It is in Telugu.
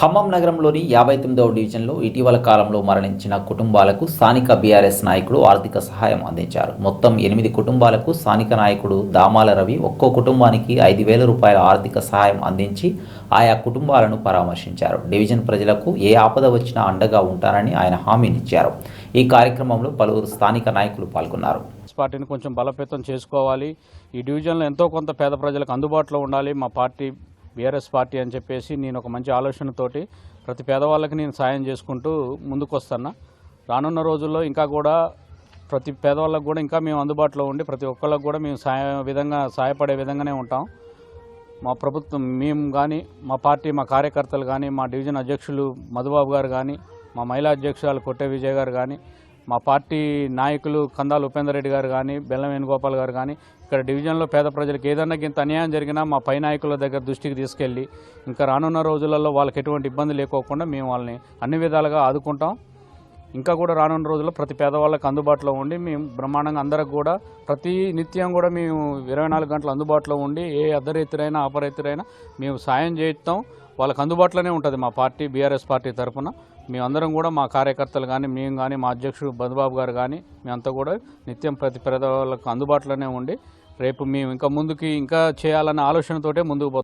ఖమ్మం నగరంలోని యాభై తొమ్మిదవ డివిజన్లో ఇటీవల కాలంలో మరణించిన కుటుంబాలకు స్థానిక బీఆర్ఎస్ నాయకుడు ఆర్థిక సహాయం అందించారు. మొత్తం ఎనిమిది కుటుంబాలకు స్థానిక నాయకుడు దామాల రవి ఒక్కో కుటుంబానికి ఐదు వేల రూపాయల ఆర్థిక సహాయం అందించి ఆయా కుటుంబాలను పరామర్శించారు. డివిజన్ ప్రజలకు ఏ ఆపద వచ్చినా అండగా ఉంటానని ఆయన హామీనిచ్చారు. ఈ కార్యక్రమంలో పలువురు స్థానిక నాయకులు పాల్గొన్నారు. పార్టీని కొంచెం బలోపేతం చేసుకోవాలి. ఈ డివిజన్లో ఎంతో కొంత పేద ప్రజలకు అందుబాటులో ఉండాలి. మా పార్టీ బీఆర్ఎస్ పార్టీ అని చెప్పేసి నేను ఒక మంచి ఆలోచనతోటి ప్రతి పేదవాళ్ళకి నేను సాయం చేసుకుంటూ ముందుకు వస్తున్నా రానున్న రోజుల్లో ఇంకా కూడా ప్రతి పేదవాళ్ళకు కూడా ఇంకా మేము అందుబాటులో ఉండి ప్రతి ఒక్కళ్ళకు కూడా మేము సాయ విధంగా సహాయపడే విధంగానే ఉంటాం. మా ప్రభుత్వం మేము కానీ మా పార్టీ మా కార్యకర్తలు కానీ మా డివిజన్ అధ్యక్షులు మధుబాబు గారు కానీ మా మహిళా అధ్యక్షురాలు కొట్టే విజయ్ గారు కానీ మా పార్టీ నాయకులు కందాల ఉపేందర్ రెడ్డి గారు కానీ బెల్లం వేణుగోపాల్ గారు కానీ ఇక్కడ డివిజన్లో పేద ప్రజలకు ఏదన్నా ఇంత అన్యాయం జరిగినా మా పై నాయకుల దగ్గర దృష్టికి తీసుకెళ్ళి ఇంకా రానున్న రోజులలో వాళ్ళకి ఎటువంటి ఇబ్బంది లేకోకుండా మేము వాళ్ళని అన్ని విధాలుగా ఆదుకుంటాం. ఇంకా కూడా రానున్న రోజుల్లో ప్రతి పేదవాళ్ళకి అందుబాటులో ఉండి మేము బ్రహ్మాండంగా అందరికి కూడా ప్రతి నిత్యం కూడా మేము ఇరవై నాలుగు గంటలు అందుబాటులో ఉండి ఏ అర్ధరైతురైనా అపరైతురైనా మేము సాయం చేస్తాం వాళ్ళకి అందుబాటులోనే ఉంటుంది మా పార్టీ బీఆర్ఎస్ పార్టీ తరఫున మేమందరం కూడా మా కార్యకర్తలు కానీ మేము కానీ మా అధ్యక్షుడు బంధుబాబు గారు కానీ మేమంతా కూడా నిత్యం ప్రతి పేదవాళ్ళకు అందుబాటులోనే ఉండి రేపు మేము ఇంకా ముందుకి ఇంకా చేయాలనే ఆలోచనతోటే ముందుకు